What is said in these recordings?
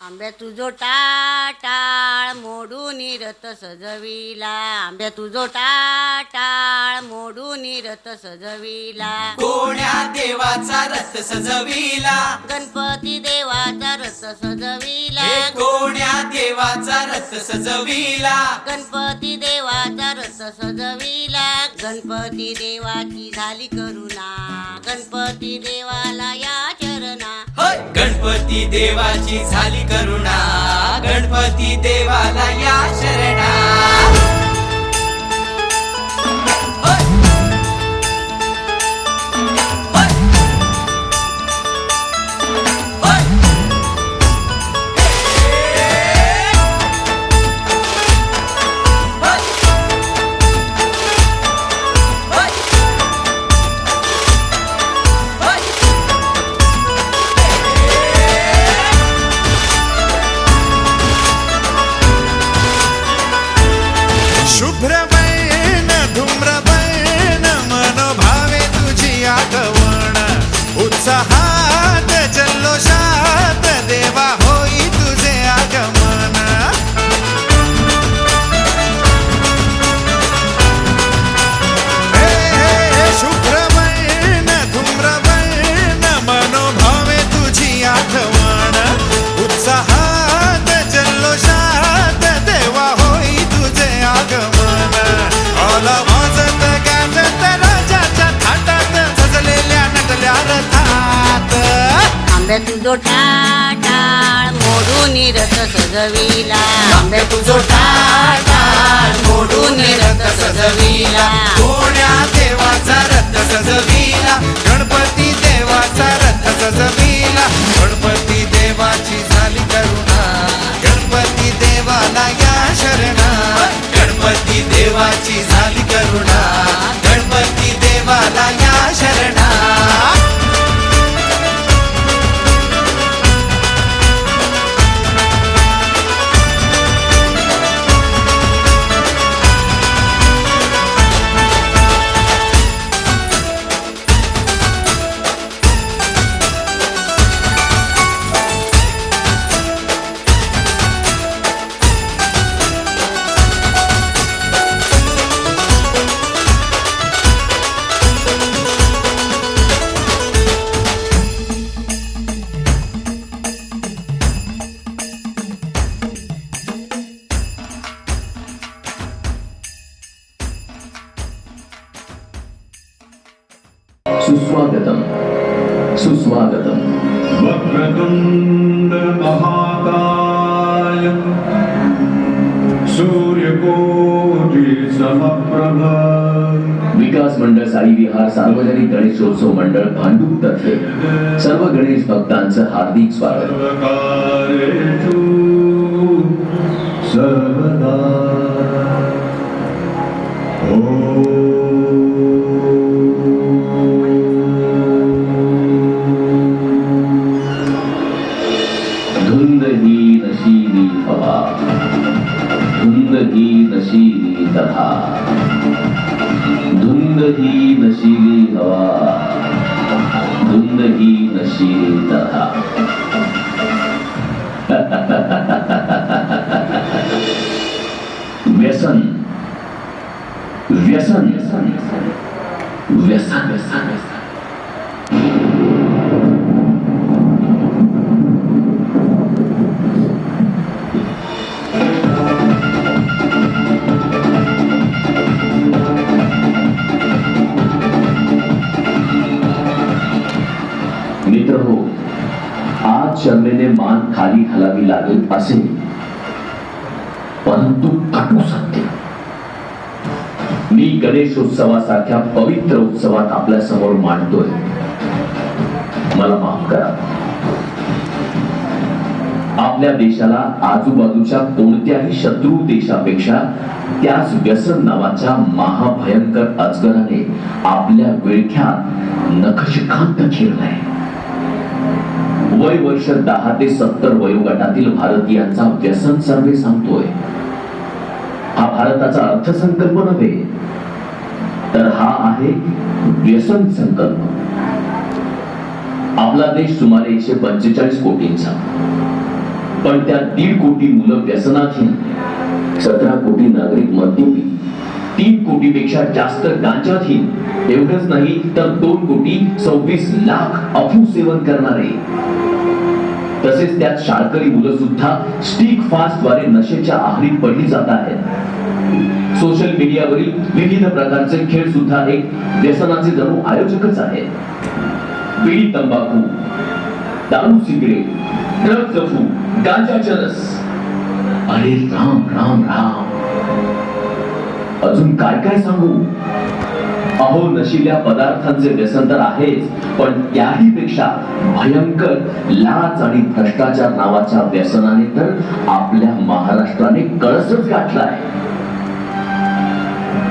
आंब्या तुझो टाळ मोडून रथ सजविला. आंब्या तुझो टाळ मोडून रथ सजविला. कोण्या देवाचा रथ सजविला. गणपती देवाचा रथ सजविला. कोण्या देवाचा रथ सजविला. गणपती देवाचा रथ सजविला. गणपती देवाची झाली करुणा. गणपती देवाला गणपती देवाची झाली करुणा. गणपती देवाला या शरणा आंब्या तुझो टाळ मोडून रथ सजविला. आंबे तुझो टाळ मोडून रथ सजविला. कोण्या देवाचा रथ सजविला? गणपती देवाचा रथ सजविला. गणपती देवाची झाली करुणा. गणपती देवाला या शरणा. गणपती देवाची झाली करुणा. गणपती देवाला या शरणा. समप्रभ विकास मंडळ साई विहार सार्वजनिक गणेशोत्सव मंडळ भांडूप तर्फे. सर्व गणेश भक्तांचं हार्दिक स्वागत. धुंद ही नशीली हवा. धुंद ही नशीली तथा धुंद ही नशीली हवा. धुंद ही नशीली कथा. व्यसन व्यसन. व्यसन. व्यसन. व्यसन. घालावी असे परंतु कटू सत्य मी गणेशोत्सवासारख्या पवित्र उत्सवात आपल्यासमोर मांडतोय. मला माफ करा. आपल्या देशाला आजूबाजूच्या कोणत्याही शत्रू देशापेक्षा त्याच व्यसन नावाच्या महाभयंकर अजगराने आपल्या विळख्यात नखशिखांत चिरलाय वय वर्ष दहा ते सत्तर वयोगटातील भारतीयांचा व्यसन सर्वे सांगतोय. हा भारताचा अर्थसंकल्प नव्हे तर हा आहे व्यसन संकल्प. आपला देश सुमारे एकशे पंचेचाळीस कोटींचा. पण त्या दीड कोटी मुलं व्यसनाधीन सतरा कोटी नागरिक मद्यपी तीन कोटीपेक्षा जास्त गांजाधीन एवढंच नाही तर दोन कोटी सव्वीस लाख अफू सेवन करणारे. तसेच त्यात शाळकरी मुलं सुद्धा स्टिक फास्टद्वारे नशेच्या आहारी पडली जात आहेत. सोशल मीडियावरील विविध प्रकारचे खेळ सुद्धा एक व्यसनाचे जणू आयोजकच आहेत. बीडी तंबाखू दारू सिगरेट ड्रग चफू गांजा चरस. अरे राम राम राम. अजून काय काय सांगू? अहो नशिल्या पदार्थांचे व्यसन तर आहेच पण त्याही पेक्षा भयंकर लाच आणि भ्रष्टाचार नावाच्या व्यसनाने तर आपल्या महाराष्ट्राने कळसच गाठलाय.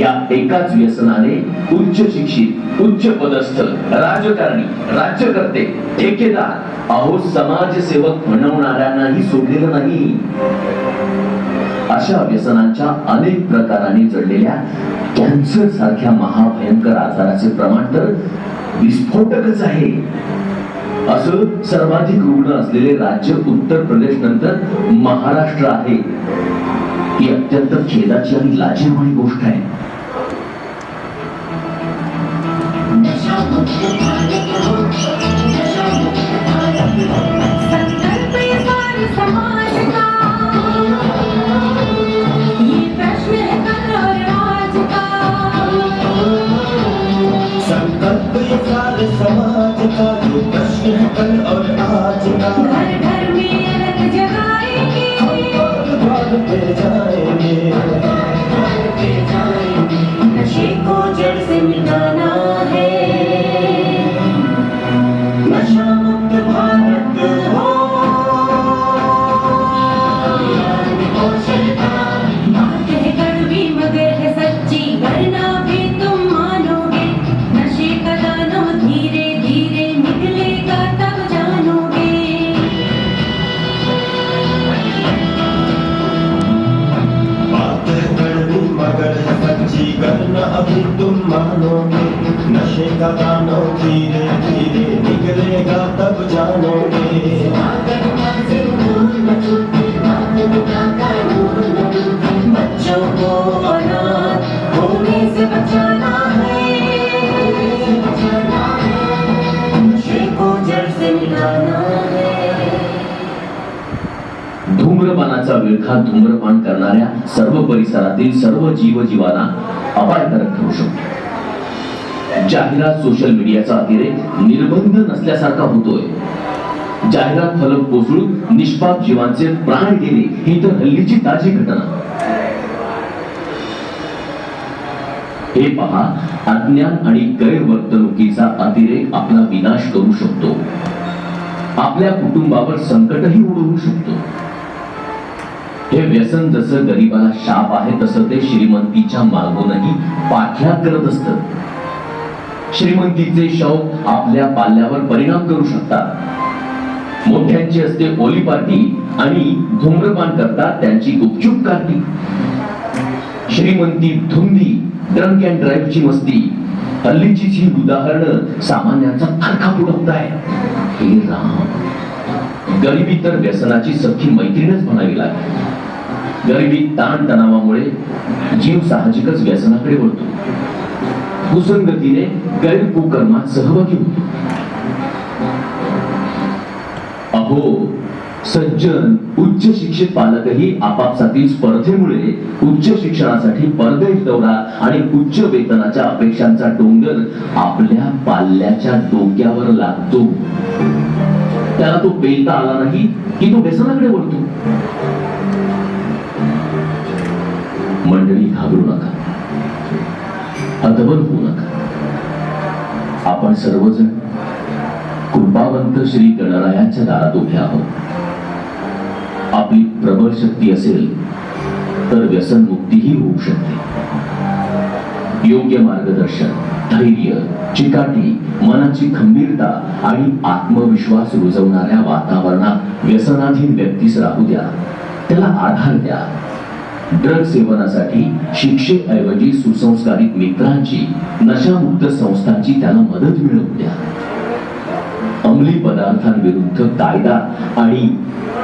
या एकाच व्यसनाने उच्च शिक्षित उच्च पदस्थ राजकारणी राज्यकर्ते ठेकेदार अहो समाजसेवक म्हणवणाऱ्यांनाही सोडलेलं नाही. अशा व्यसनांच्या अनेक प्रकारांनी जडलेल्या कॅन्सर सारख्या महाभयंकर आजाराचे प्रमाण तर विस्फोटकच आहे. असं सर्वाधिक रुग्ण असलेले राज्य उत्तर प्रदेश नंतर महाराष्ट्र आहे. ही अत्यंत खेदाची आणि लाजीरवाणी गोष्ट आहे. धूम्रपानाचा धूम्रपान करणाऱ्या सर्व परिसरातील सर्व जीवजीवांना अपायकारक ठरू शकतो. जाहिरात सोशल मीडियाचा अतिरेक निर्बंध नसल्यासारखा होतोय. जाहिरात फलक कोसळून निष्पाप जीवांचे प्राण गेले ही तर हल्लीची ताजी घटना. हे पहा अज्ञान आणि गैरवर्तणुकीचा अतिरेक आपला विनाश करू शकतो. आपल्या कुटुंबावर संकटही उडवू शकतो. हे व्यसन जसं गरीबाला शाप आहे तसं ते श्रीमंतीच्या मागूनही पाठलाग करत असत. श्रीमंतीचे शौक आपल्या पाल्यावर परिणाम करू शकतात. मोठ्यांची असते ओली पार्टी आणि धूम्रपान करतात त्यांची गुपचूप कारती श्रीमंती धुंदी ड्रंक अँड ड्राईव्हची मस्ती हल्लीचीच ही उदाहरणं सामान्यांचा उपलब्ध आहे हे राम. गरिबी तर व्यसनाची सख्खी मैत्रीणच म्हणावी लागते गरिबी ताण तणावामुळे जीव साहजिकच व्यसनाकडे वळतो. कुसंगतीने गैरकुकर्मात सहभागी होतो. अहो सज्जन उच्च शिक्षित पालकही आपापसातील स्पर्धेमुळे उच्च शिक्षणासाठी परदेश दौरा आणि उच्च वेतनाच्या अपेक्षांचा डोंगर आपल्या पाल्याच्या डोक्यावर लागतो. त्याला तो पेलता आला नाही की तो व्यसनाकडे वळतो. मंडळी घाबरू नका. हतबल होऊ नका. आपण सर्वजण कृपावंत श्री गणरायाच्या दारात उभे आहोत. आपली प्रबळ शक्ती असेल तर व्यसन मुक्तीही होऊ शकते. योग्य मार्गदर्शन. धैर्य चिकाटी मनाची खंबीरता आणि आत्मविश्वास रुजवणाऱ्या वातावरणात व्यसनाधीन व्यक्तीस राहू द्या. त्याला आधार द्या. ड्रग सेवनासाठी शिक्षेऐवजी सुसंस्कारित मित्रांची नशामुक्त संस्थांची त्याला मदत मिळवू द्या. अंमली पदार्थांविरुद्ध कायदा आणि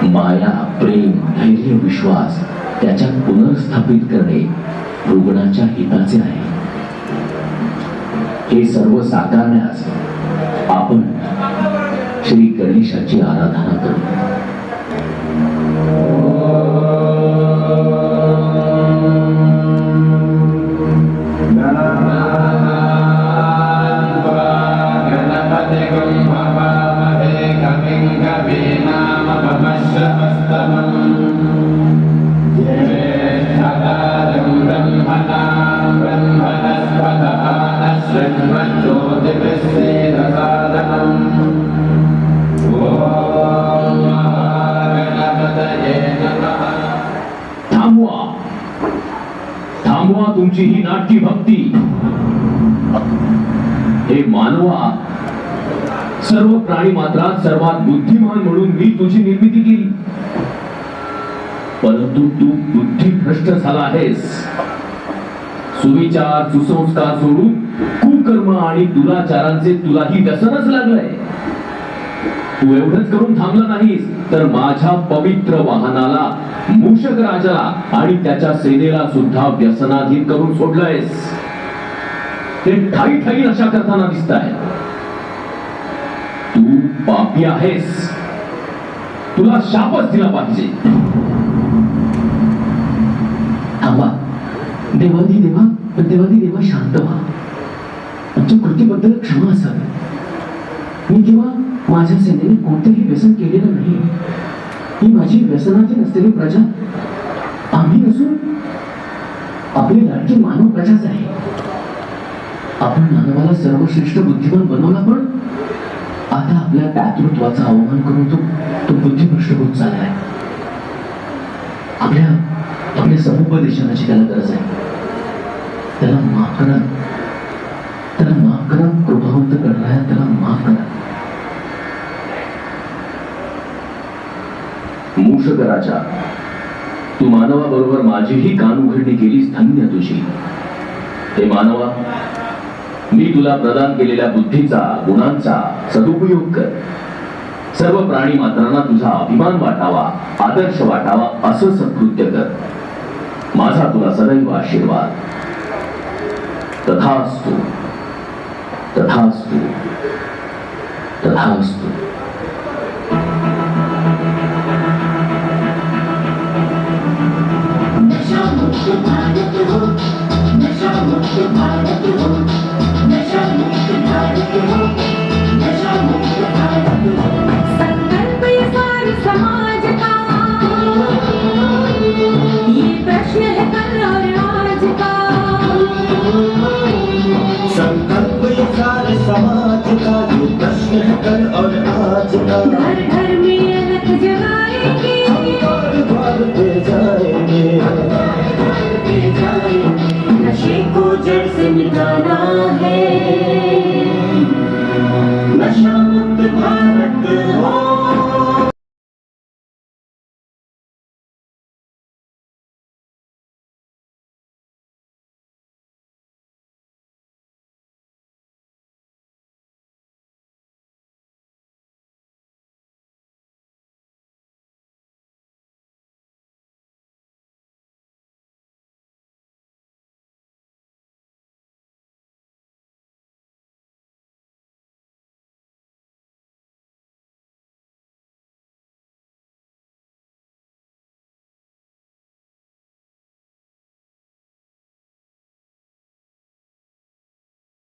माया प्रेम धैर्य विश्वास त्याच्यात पुनर्स्थापित करणे रुग्णाच्या हिताचे आहे. हे सर्व साकारण्यास आपण श्री गणेशाची आराधना करू. थांबवा तुमची ही नाट्य भक्ती. हे मानवा सर्व प्राणी मात्रात सर्वात बुद्धिमान म्हणून मी तुझी निर्मिती केली. परंतु तू बुद्धी भ्रष्ट झाला आहेस. सुविचार सुसंस्कार सोडून कुकर्म आणि दुराचारांचे तुलाही व्यसनच लागलंय. तू एवढंच करून थांबला नाहीस तर माझ्या पवित्र वाहनाला मूषक राजा आणि त्याच्या सेनेला सुद्धा व्यसनाधीन करून सोडलंयस. ते ठाई ठाई नशा करताना दिसत आहे तू पापी आहेस. तुला शापच दिला पाहिजे. थांबा. देवादी देवा देवादी देवा शांत व्हा. आमच्या कृतीबद्दल क्षमा असावी. मी किंवा माझ्या सेनेने कोणतेही व्यसन केलेलं नाही. ही माझी व्यसनाची नसलेली प्रजा. आम्ही नसून आपली लाडकी मानव प्रजाच आहे. आपण मानवाला सर्वश्रेष्ठ बुद्धिमान बनवला पण आता आपल्या दातृत्वाचा अवमान करून तो तो बुद्धिभ्रष्ट होत चाललाय आपल्या आपल्या समुपदेशनाची त्याला गरज आहे. त्याला माफ करा. त्याला माफ करा. कृपावंत करणाऱ्या त्याला माफ करा. मूषक राजा तू मानवाबरोबर माझीही कान उघडणी केलीस धन्य तुझी. हे मानवा मी तुला प्रदान केलेल्या बुद्धीचा गुणांचा सदुपयोग कर. सर्व प्राणी मात्रांना तुझा अभिमान वाटावा आदर्श वाटावा असं सत्कृत्य कर. माझा तुला सदैव आशीर्वाद. तथास्तु तथास्तु तथास्तु. she might.